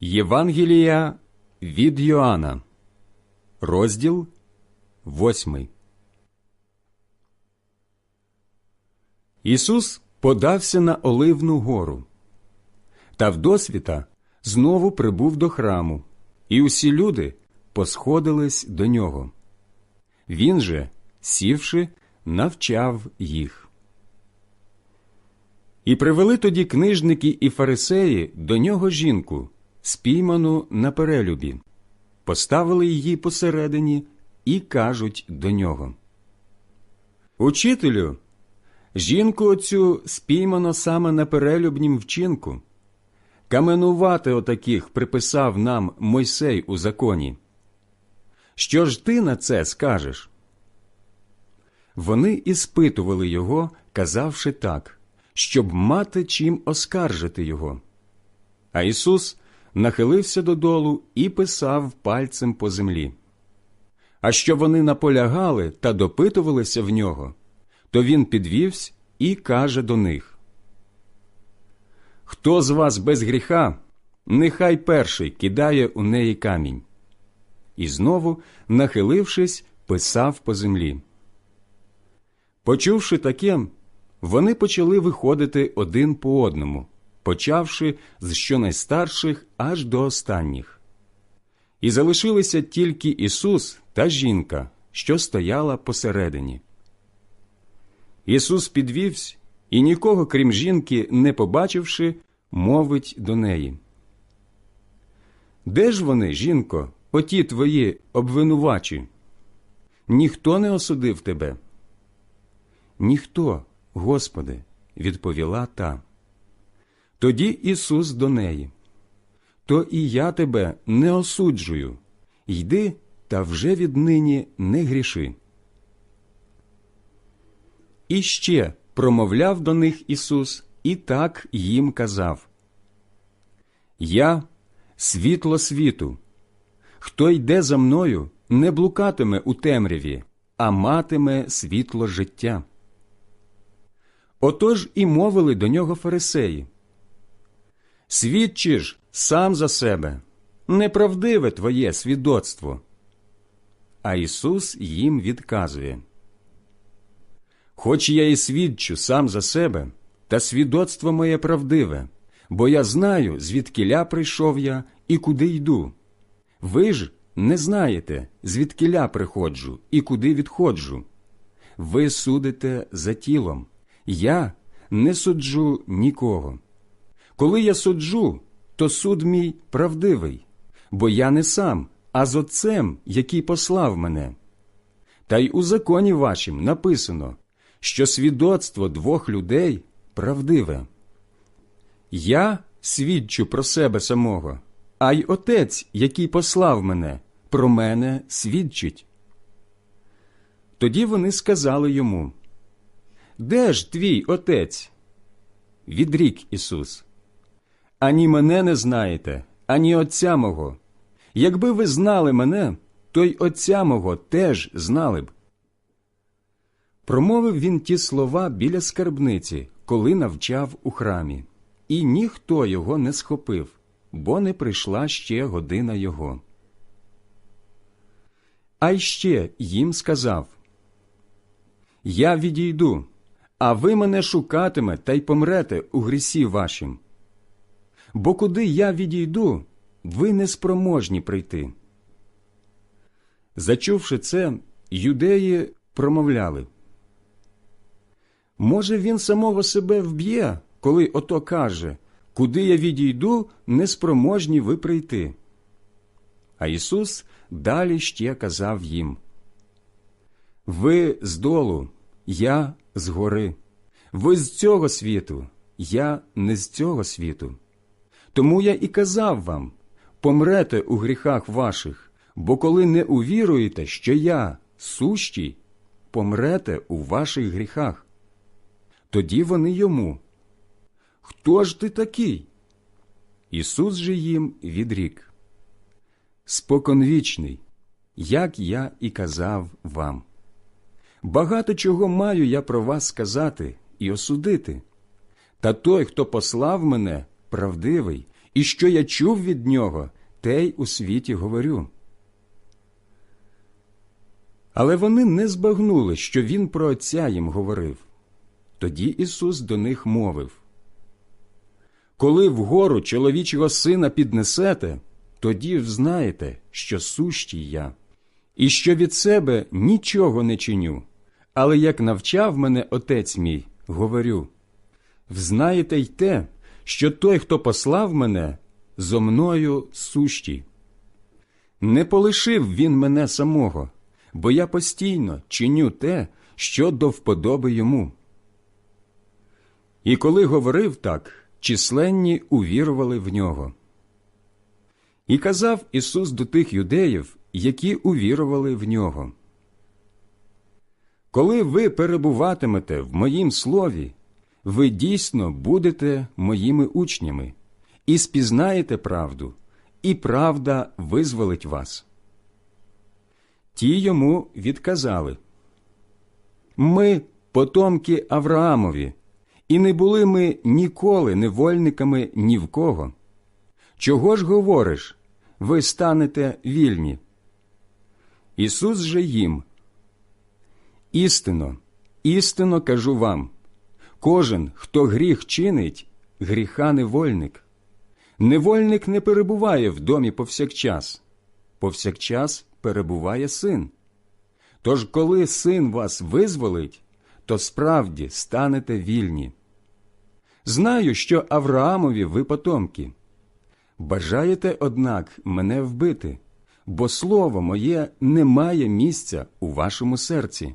Євангелія від Йоанна, розділ восьмий. Ісус подався на Оливну гору, та вдосвіта знову прибув до храму, і усі люди посходились до нього. Він же, сівши, навчав їх. І привели тоді книжники і фарисеї до нього жінку, спійману на перелюбі, поставили її посередині і кажуть до нього. Учителю, жінку оцю спіймано саме на перелюбнім вчинку. Каменувати отаких приписав нам Мойсей у законі. Що ж ти на це скажеш? Вони іспитували його, казавши так, щоб мати чим оскаржити його. А Ісус нахилився додолу і писав пальцем по землі. А що вони наполягали та допитувалися в нього, то він підвівся і каже до них Хто з вас без гріха, нехай перший кидає у неї камінь. І знову, нахилившись, писав по землі. Почувши таке, вони почали виходити один по одному, почавши з щонайстарших аж до останніх. І залишилися тільки Ісус та жінка, що стояла посередині. Ісус підвівся і нікого, крім жінки, не побачивши, мовить до неї. Де ж вони, жінко, оті твої обвинувачі? Ніхто не осудив тебе. Ніхто, Господи, відповіла та. Тоді Ісус до неї. То і я тебе не осуджую. Йди та вже віднині не гріши. І ще промовляв до них Ісус і так їм казав Я світло світу. Хто йде за мною, не блукатиме у темряві, а матиме світло життя. Отож і мовили до нього фарисеї. Свідчиш сам за себе, неправдиве твоє свідоцтво. А Ісус їм відказує Хоч я і свідчу сам за себе, та свідоцтво моє правдиве, бо я знаю, звідкиля прийшов я і куди йду. Ви ж не знаєте, звідкиля приходжу і куди відходжу. Ви судите за тілом, я не суджу нікого. Коли я суджу, то суд мій правдивий, бо я не сам, а з Отцем, який послав мене. Та й у законі вашім написано, що свідоцтво двох людей правдиве. Я свідчу про себе самого, а й Отець, який послав мене, про мене свідчить. Тоді вони сказали йому Де ж твій отець? Відрік Ісус. Ані мене не знаєте, ані Отця мого. Якби ви знали мене, то й Отця мого теж знали б. Промовив він ті слова біля скарбниці, коли навчав у храмі, і ніхто його не схопив, бо не прийшла ще година його. А й ще їм сказав Я відійду, а ви мене шукатиме та й помрете у грісі вашім. Бо куди я відійду, ви неспроможні прийти. Зачувши це, юдеї промовляли. Може, він самого себе вб'є, коли ото каже Куди я відійду, неспроможні ви прийти. А Ісус далі ще казав їм Ви з долу, я з гори, ви з цього світу, я не з цього світу. Тому я і казав вам помрете у гріхах ваших, бо коли не увіруєте, що я сущий, помрете у ваших гріхах. Тоді вони йому. Хто ж ти такий? Ісус же їм відрік. Споконвічний, як я і казав вам. Багато чого маю я про вас сказати і осудити. Та той, хто послав мене, правдивий, і що я чув від нього, те й у світі говорю. Але вони не збагнули, що він про Отця їм говорив. Тоді Ісус до них мовив Коли вгору чоловічого сина піднесете, тоді взнаєте, що сущий я, і що від себе нічого не чиню, але як навчав мене Отець мій, говорю взнаєте й те, що той, хто послав мене, зо мною сущий. Не полишив він мене самого, бо я постійно чиню те, що до вподоби йому. І коли говорив так, численні увірували в нього. І казав Ісус до тих юдеїв, які увірували в нього. Коли ви перебуватимете в моїм слові, ви дійсно будете моїми учнями і спізнаєте правду, і правда визволить вас. Ті йому відказали Ми потомки Авраамові, і не були ми ніколи невольниками ні в кого. Чого ж говориш, ви станете вільні? Ісус же їм. Істинно, істинно кажу вам кожен, хто гріх чинить, гріха невольник. Невольник не перебуває в домі повсякчас, повсякчас перебуває син. Тож, коли син вас визволить, то справді станете вільні. Знаю, що Авраамові ви потомки. Бажаєте, однак, мене вбити, бо слово моє не має місця у вашому серці.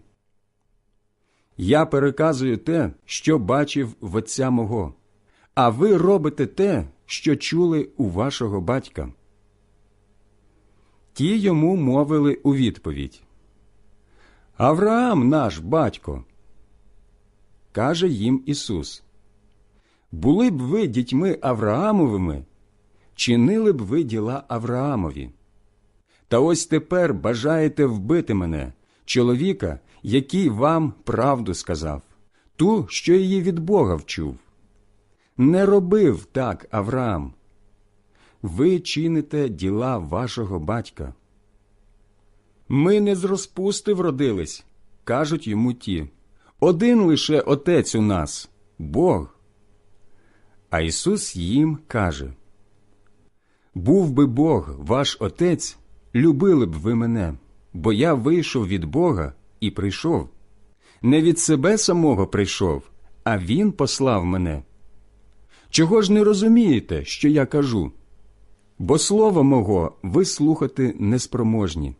Я переказую те, що бачив в отця мого, а ви робите те, що чули у вашого батька. Ті йому мовили у відповідь Авраам наш батько. Каже їм Ісус Були б ви дітьми Авраамовими, чинили б ви діла Авраамові. Та ось тепер бажаєте вбити мене, чоловіка, який вам правду сказав, ту, що її від Бога вчув. Не робив так Авраам. Ви чините діла вашого батька. Ми не з розпусти вродились, кажуть йому ті. Один лише отець у нас Бог. А Ісус їм каже Був би Бог ваш отець, любили б ви мене, бо я вийшов від Бога і прийшов. Не від себе самого прийшов, а Він послав мене. Чого ж не розумієте, що я кажу? Бо слово мого ви слухати неспроможні.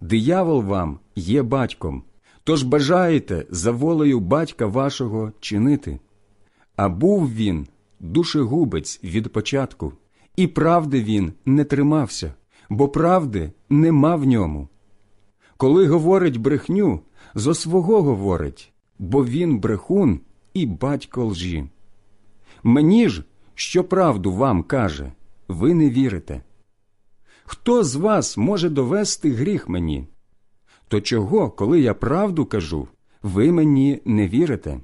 Диявол вам є батьком, тож бажаєте за волею батька вашого чинити. А був він душегубець від початку, і правди він не тримався, бо правди нема в ньому. Коли говорить брехню, зо свого говорить, бо він брехун і батько лжі. Мені ж, що правду вам каже, ви не вірите. Хто з вас може довести гріх мені? То чого, коли я правду кажу, ви мені не вірите?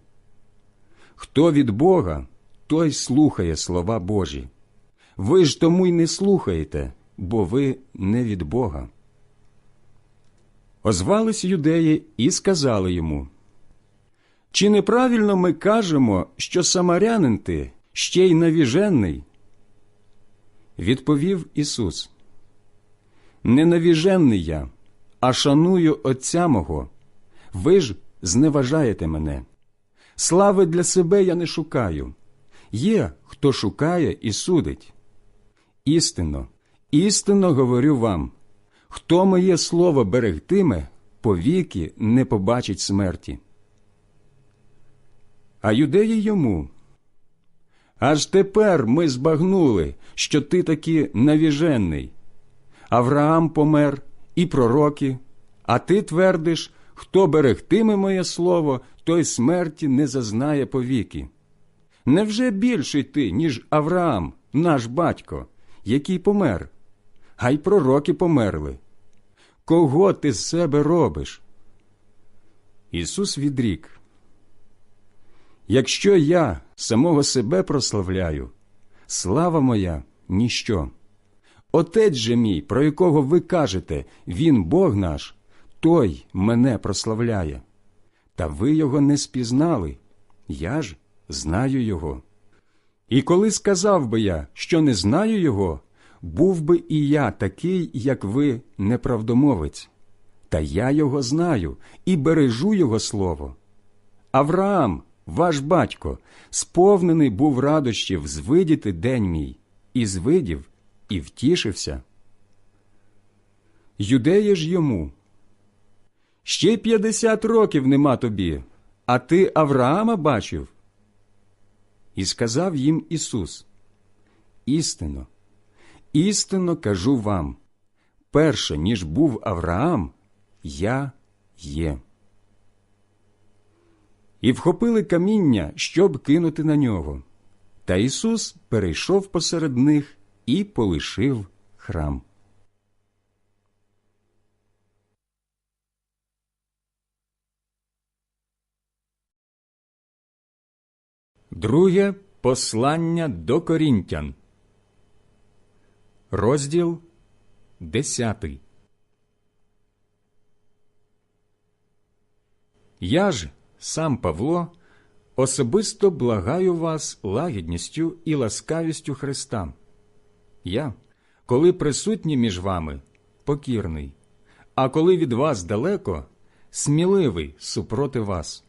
Хто від Бога, той слухає слова Божі. Ви ж тому й не слухаєте, бо ви не від Бога. Озвались юдеї і сказали йому Чи неправильно ми кажемо, що самарянин ти ще й навіжений? Відповів Ісус Не навіжений я, а шаную Отця мого. Ви ж зневажаєте мене. Слави для себе я не шукаю. Є, хто шукає і судить. Істинно, істинно говорю вам. Хто моє слово берегтиме, повіки не побачить смерті. А юдеї йому. Аж тепер ми збагнули, що ти таки навіжений. Авраам помер і пророки, а ти твердиш, хто берегтиме моє слово, той смерті не зазнає повіки. Невже більший ти, ніж Авраам, наш батько, який помер? А й пророки померли. Кого ти з себе робиш? Ісус відрік. Якщо я самого себе прославляю, слава моя ніщо. Отець же мій, про якого ви кажете, він Бог наш, той мене прославляє. Та ви його не спізнали, я ж знаю його. І коли сказав би я, що не знаю його, був би і я такий, як ви, неправдомовець. Та я його знаю і бережу його слово. Авраам, ваш батько, сповнений був радощів звидіти день мій, і звидів, і втішився. Юдеє ж йому. Ще п'ятдесят років нема тобі, а ти Авраама бачив. І сказав їм Ісус: Істинно, істинно кажу вам, перше, ніж був Авраам, я є. І вхопили каміння, щоб кинути на нього. Та Ісус перейшов посеред них і полишив храм. Друге послання до Корінтян. Розділ десятий. Я ж, сам Павло, особисто благаю вас лагідністю і ласкавістю Христа. Я, коли присутній між вами, покірний, а коли від вас далеко, сміливий супроти вас.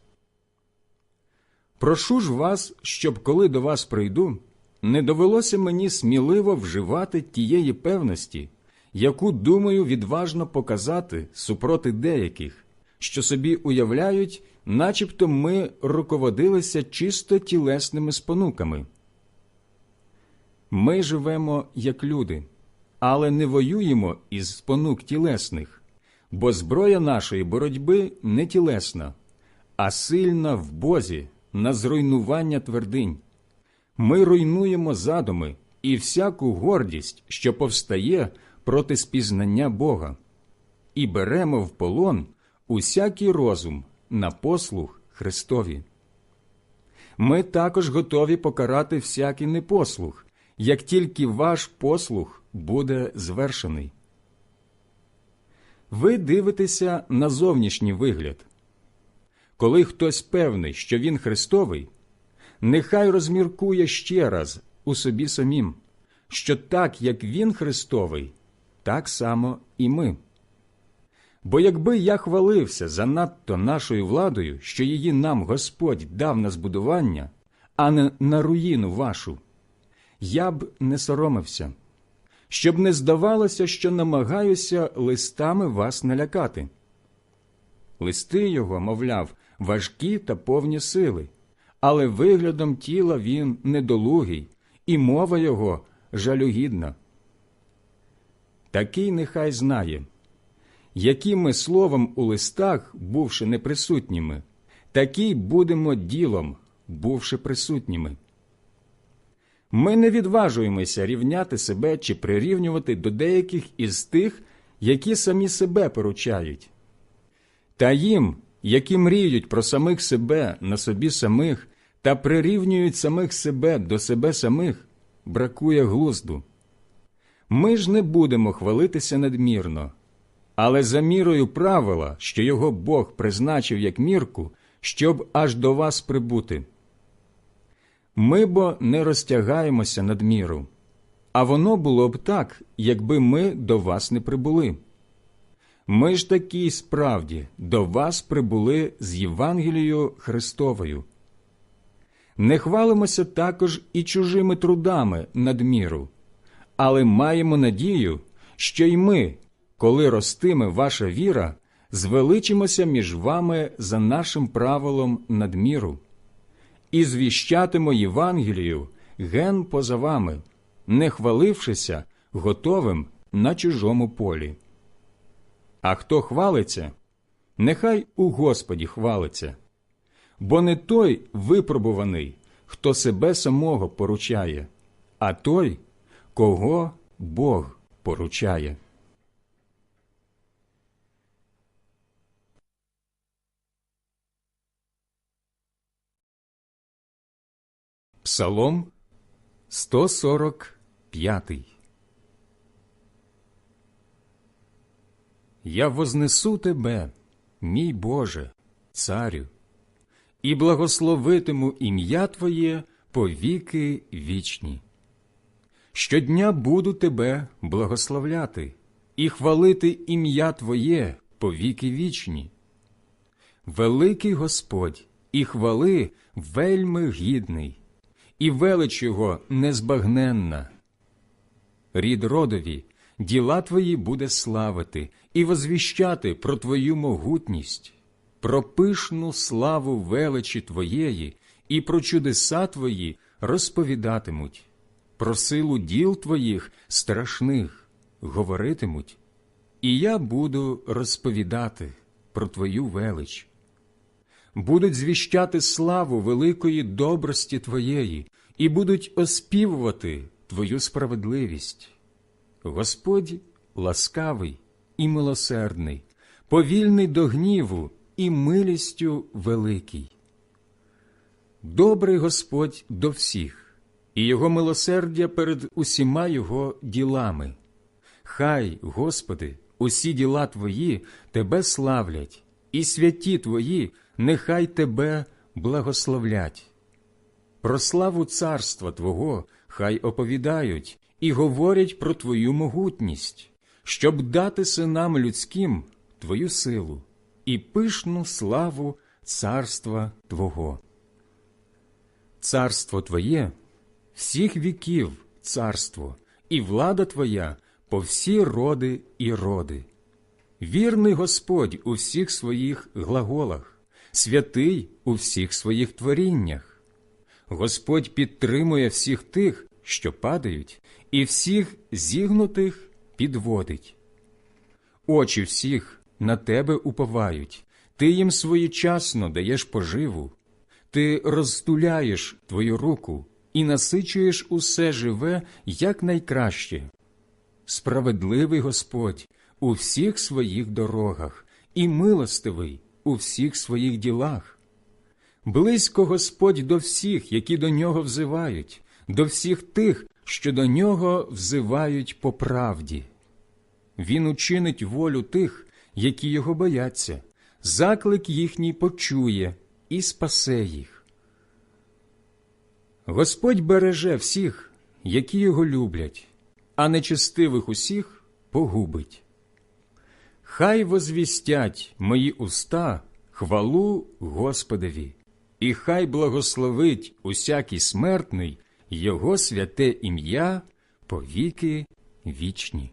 Прошу ж вас, щоб коли до вас прийду, не довелося мені сміливо вживати тієї певності, яку думаю відважно показати супроти деяких, що собі уявляють, начебто ми руководилися чисто тілесними спонуками. Ми живемо як люди, але не воюємо із спонук тілесних, бо зброя нашої боротьби не тілесна, а сильна в Бозі на зруйнування твердинь. Ми руйнуємо задуми і всяку гордість, що повстає проти спізнання Бога, і беремо в полон усякий розум на послух Христові. Ми також готові покарати всякий непослух, як тільки ваш послух буде звершений. Ви дивитеся на зовнішній вигляд. Коли хтось певний, що він Христовий, нехай розміркує ще раз у собі самім, що так, як він Христовий, так само і ми. Бо якби я хвалився занадто нашою владою, що її нам Господь дав на збудування, а не на руїну вашу, я б не соромився, щоб не здавалося, що намагаюся листами вас налякати. Листи його, мовляв, важкі та повні сили, але виглядом тіла він недолугий, і мова його жалюгідна. Такий нехай знає, які ми словом у листах, бувши неприсутніми, такі будемо ділом, бувши присутніми. Ми не відважуємося рівняти себе чи прирівнювати до деяких із тих, які самі себе поручають. Та їм, які мріють про самих себе на собі самих та прирівнюють самих себе до себе самих, бракує глузду. Ми ж не будемо хвалитися надмірно, але за мірою правила, що його Бог призначив як мірку, щоб аж до вас прибути. Ми бо не розтягаємося надміру, а воно було б так, якби ми до вас не прибули. Ми ж такі справді до вас прибули з Євангелією Христовою. Не хвалимося також і чужими трудами надміру, але маємо надію, що й ми, коли ростиме ваша віра, звеличимося між вами за нашим правилом надміру, і звіщатимо Євангелію ген поза вами, не хвалившися готовим на чужому полі. А хто хвалиться, нехай у Господі хвалиться, бо не той випробуваний, хто себе самого поручає, а той, кого Бог поручає. Псалом 145 Я вознесу тебе, мій Боже, царю, і благословитиму ім'я Твоє по віки вічні. Щодня буду тебе благословляти і хвалити ім'я Твоє по віки вічні. Великий Господь і хвали вельми гідний, і велич його незбагненна. Рід родові, діла твої буде славити і возвіщати про твою могутність, про пишну славу величі Твоєї і про чудеса Твої розповідатимуть, про силу діл Твоїх страшних говоритимуть, і я буду розповідати про Твою велич. Будуть звіщати славу великої добрості Твоєї і будуть оспівувати Твою справедливість. Господь ласкавий і милосердний, повільний до гніву і милістю великий. Добрий Господь до всіх, і Його милосердя перед усіма Його ділами. Хай, Господи, усі діла Твої Тебе славлять, і святі Твої нехай Тебе благословлять. Про славу царства Твого хай оповідають і говорять про Твою могутність, щоб дати синам людським Твою силу і пишну славу царства Твого. Царство Твоє всіх віків царство, і влада Твоя по всі роди і роди. Вірний Господь у всіх своїх глаголах, святий у всіх своїх творіннях. Господь підтримує всіх тих, що падають, і всіх зігнутих підводить. Очі всіх на тебе уповають, ти їм своєчасно даєш поживу, ти розтуляєш твою руку і насичуєш усе живе якнайкраще. Справедливий Господь у всіх своїх дорогах і милостивий у всіх своїх ділах. Близько Господь до всіх, які до нього взивають, до всіх тих, що до нього взивають по правді. Він учинить волю тих, які його бояться, заклик їхній почує і спасе їх. Господь береже всіх, які його люблять, а нечестивих усіх погубить. Хай возвістять мої уста хвалу Господові, і хай благословить усякий смертний Його святе ім'я по віки вічні.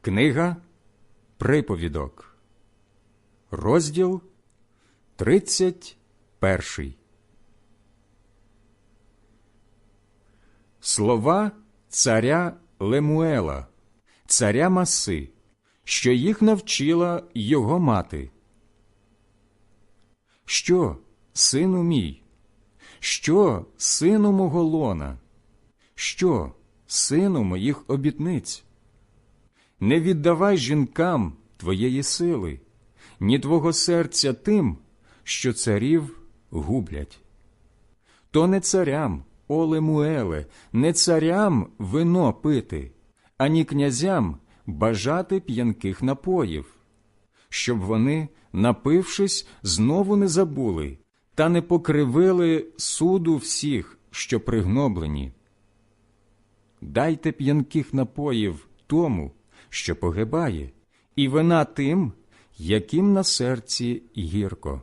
Книга Приповідок, розділ тридцять перший. Слова царя Лемуела, царя Маси, що їх навчила його мати. Що, сину мій? Що, сину мого лона? Що, сину моїх обітниць? Не віддавай жінкам твоєї сили, ні твого серця тим, що царів гублять. То не царям, о Лемуеле, не царям вино пити, ані князям бажати п'янких напоїв, щоб вони, напившись, знову не забули та не покривили суду всіх, що пригноблені. Дайте п'янких напоїв тому, що погибає, і вина тим, яким на серці гірко.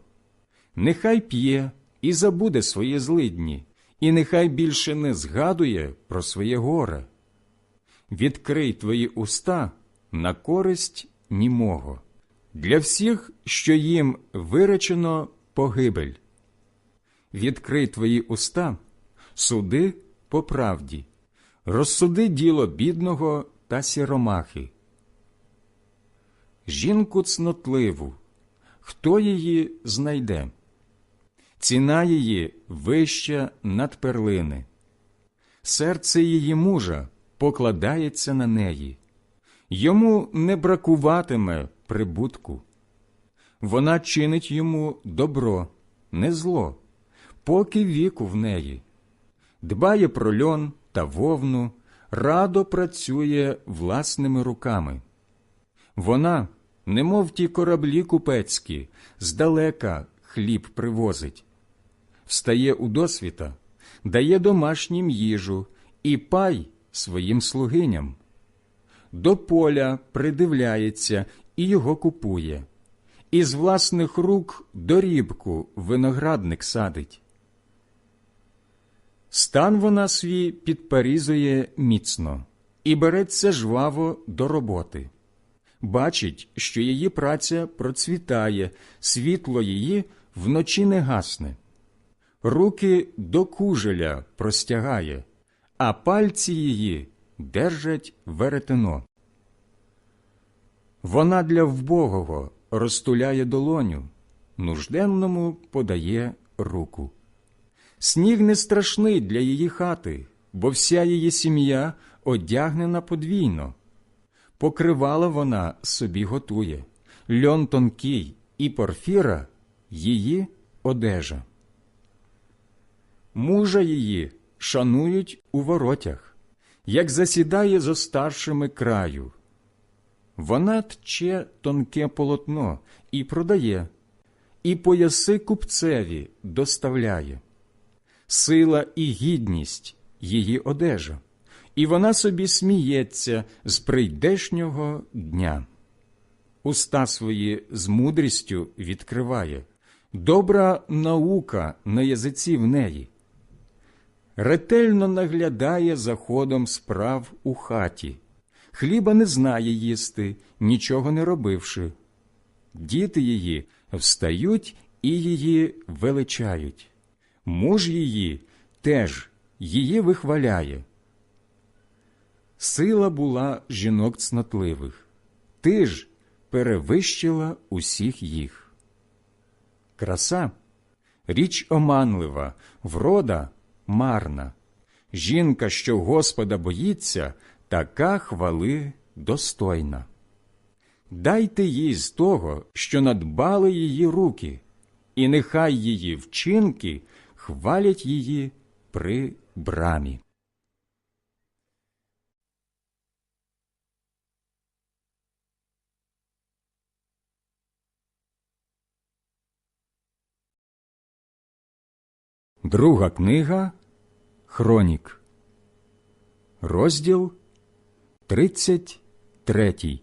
Нехай п'є і забуде свої злидні, і нехай більше не згадує про своє горе. Відкрий твої уста на користь німого, для всіх, що їм виречено погибель. Відкрий твої уста, суди по правді, розсуди діло бідного та сіромахи. Жінку цнотливу, хто її знайде? Ціна її вища над перлини, серце її мужа покладається на неї, йому не бракуватиме прибутку. вона чинить йому добро, не зло, поки віку в неї, дбає про льон та вовну, радо працює власними руками. Вона, немов ті кораблі купецькі, здалека хліб привозить, встає у досвіта, дає домашнім їжу і пай своїм слугиням. До поля придивляється і його купує, із власних рук дорібку виноградник садить. Стан вона свій підпарізує міцно і береться жваво до роботи. Бачить, що її праця процвітає, світло її вночі не гасне. Руки до кужеля простягає, а пальці її держать веретено. Вона для вбогого розтуляє долоню, нужденному подає руку. Сніг не страшний для її хати, бо вся її сім'я одягнена подвійно. Покривала вона собі готує, льон тонкий і порфіра її одежа. Мужа її шанують у воротях, як засідає зо старшими краю. Вона тче тонке полотно і продає, і пояси купцеві доставляє. Сила і гідність її одежа, і вона собі сміється з прийдешнього дня. Уста свої з мудрістю відкриває, добра наука на язиці в неї. Ретельно наглядає за ходом справ у хаті, хліба не знає їсти, нічого не робивши. Діти її встають і її величають. Муж її теж її вихваляє. Сила була жінок цнотливих, ти ж перевищила усіх їх. Краса річ оманлива, врода марна. Жінка, що Господа боїться, така хвали достойна. Дайте їй з того, що надбали її руки, і нехай її вчинки хвалять її при брамі. Друга книга Хронік, розділ 33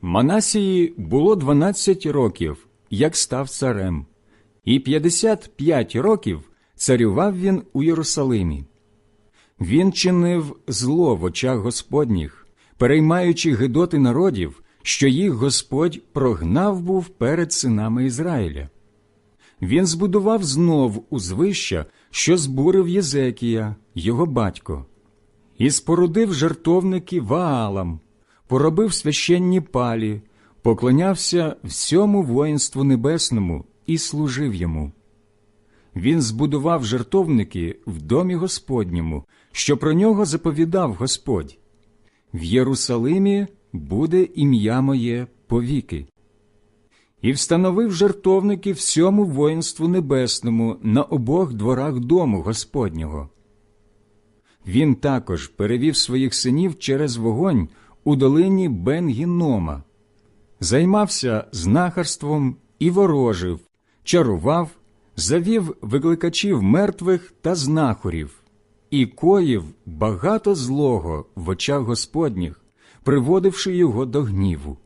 Манасії було 12 років, як став царем, і 55 років царював він у Єрусалимі. Він чинив зло в очах Господніх, переймаючи гидоти народів, що їх Господь прогнав був перед синами Ізраїля. Він збудував знов узвища, що збурив Єзекія, його батько, і спорудив жертовники Ваалам, поробив священні палі, поклонявся всьому воїнству небесному і служив йому. Він збудував жертовники в домі Господньому, що про нього заповідав Господь. В Єрусалимі буде ім'я моє повіки. І встановив жертовники всьому воїнству небесному на обох дворах дому Господнього. Він також перевів своїх синів через вогонь у долині Бен-Гінома, займався знахарством і ворожив, чарував, завів викликачів мертвих та знахорів, і коїв багато злого в очах Господніх, приводивши його до гніву.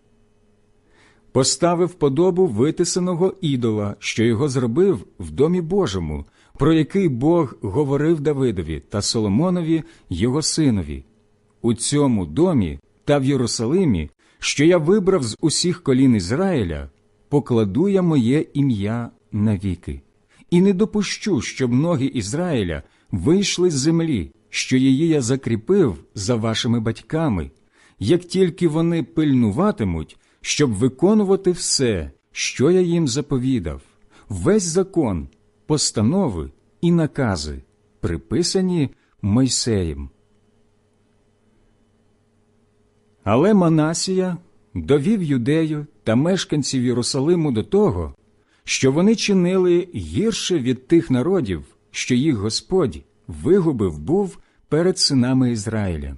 Поставив подобу витисаного ідола, що його зробив в домі Божому, про який Бог говорив Давидові та Соломонові, його синові. У цьому домі та в Єрусалимі, що я вибрав з усіх колін Ізраїля, покладу я моє ім'я навіки, і не допущу, щоб ноги Ізраїля вийшли з землі, що її я закріпив за вашими батьками, як тільки вони пильнуватимуть, щоб виконувати все, що я їм заповідав, весь закон, постанови і накази, приписані Мойсеєм. Але Манасія довів юдею та мешканців Єрусалиму до того, що вони чинили гірше від тих народів, що їх Господь вигубив був перед синами Ізраїля.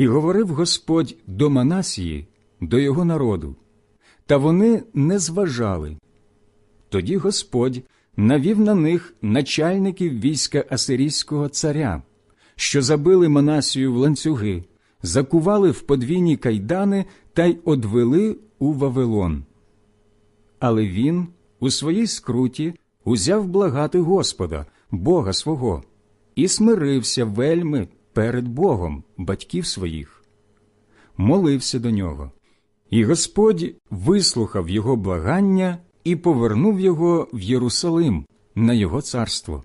І говорив Господь до Манасії, до його народу, та вони не зважали. Тоді Господь навів на них начальників війська Асирійського царя, що забили Манасію в ланцюги, закували в подвійні кайдани та й одвели у Вавилон. Але він у своїй скруті узяв благати Господа, Бога свого, і смирився вельми перед Богом батьків своїх, молився до нього, і Господь вислухав його благання і повернув його в Єрусалим на його царство.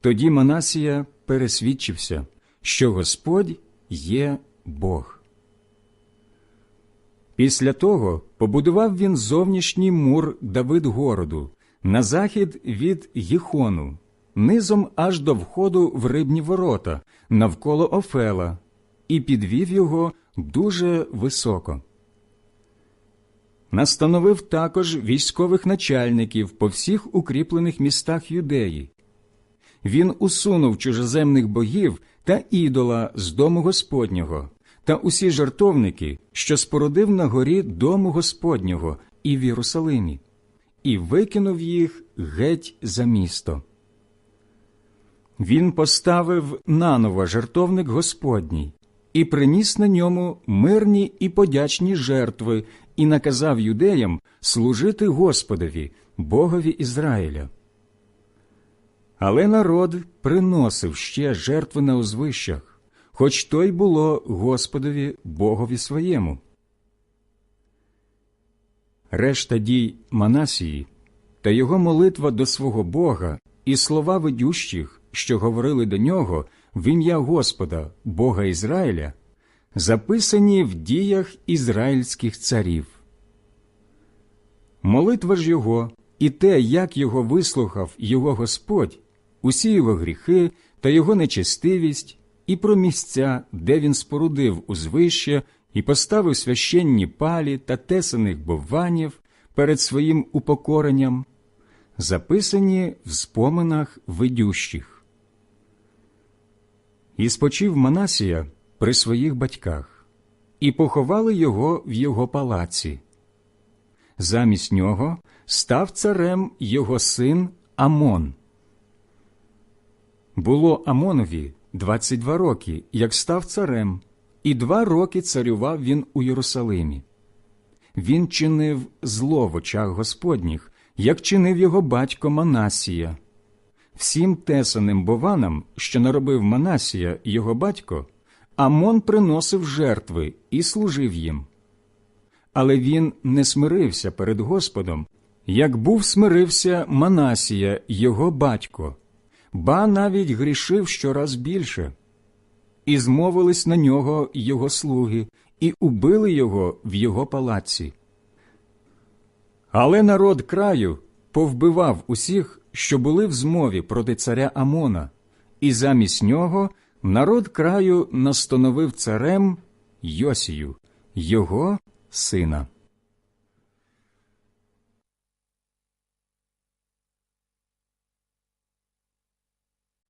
Тоді Манасія пересвідчився, що Господь є Бог. Після того побудував він зовнішній мур Давид городу на захід від Гіхону, низом аж до входу в рибні ворота, навколо Офела, і підвів його дуже високо. Настановив також військових начальників по всіх укріплених містах юдеї. Він усунув чужеземних богів та ідола з дому Господнього та усі жартовники, що спорудив на горі дому Господнього і в Єрусалимі, і викинув їх геть за місто. Він поставив наново жертовник Господній і приніс на ньому мирні і подячні жертви, і наказав юдеям служити Господові, Богові Ізраїля. Але народ приносив ще жертви на узвищах, хоч то й було Господові Богові своєму. Решта дій Манасії та його молитва до свого Бога і слова ведющих, що говорили до нього в ім'я Господа, Бога Ізраїля, записані в діях ізраїльських царів. Молитва ж його і те, як його вислухав його Господь, усі його гріхи та його нечестивість, і про місця, де він спорудив узвище і поставив священні палі та тесаних бованів перед своїм упокоренням, записані в споминах видющих. І спочив Манасія при своїх батьках, і поховали його в його палаці. Замість нього став царем його син Амон. Було Амонові 22 роки, як став царем, і два роки царював він у Єрусалимі. Він чинив зло в очах Господніх, як чинив його батько Манасія. Всім тесаним бованам, що наробив Манасія, його батько, Амон приносив жертви і служив їм. Але він не смирився перед Господом, як був смирився Манасія, його батько, ба навіть грішив щораз більше. І змовились на нього його слуги, і убили його в його палаці. Але народ краю повбивав усіх, що були в змові проти царя Амона, і замість нього народ краю настановив царем Йосію, його сина.